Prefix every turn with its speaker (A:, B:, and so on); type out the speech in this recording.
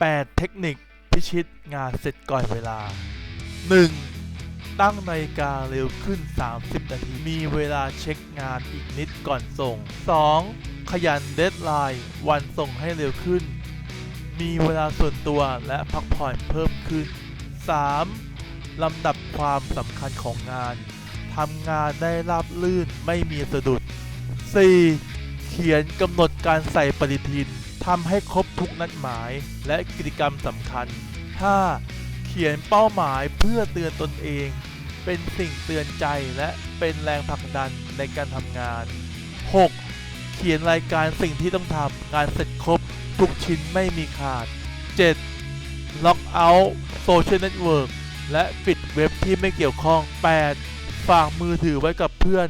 A: 8 เทคนิคพิชิตงานเสร็จก่อนเวลา 1. ตั้งนาฬิกาเร็วขึ้น 30 นาที มีเวลาเช็คงานอีกนิดก่อนส่ง 2. ขยันเดทไลน์วันส่งให้เร็วขึ้น มีเวลาส่วนตัวและพักผ่อนเพิ่มขึ้น 3. ลำดับความสำคัญของงานทำงานได้ราบลื่นไม่มีสะดุด 4. เขียนกำหนดการใส่ปฏิทิน ทำให้ครบทุกนัดหมายและกิจกรรมสำคัญ 5. เขียนเป้าหมายเพื่อเตือนตนเอง เป็นสิ่งเตือนใจและเป็นแรงผลักดันในการทำงาน 6. เขียนรายการสิ่งที่ต้องทำงานเสร็จครบ ทุกชิ้นไม่มีขาด 7. ล็อกเอาท์โซเชียลเน็ตเวิร์กและปิดเว็บที่ไม่เกี่ยวข้อง 8. ฝากมือถือไว้กับเพื่อน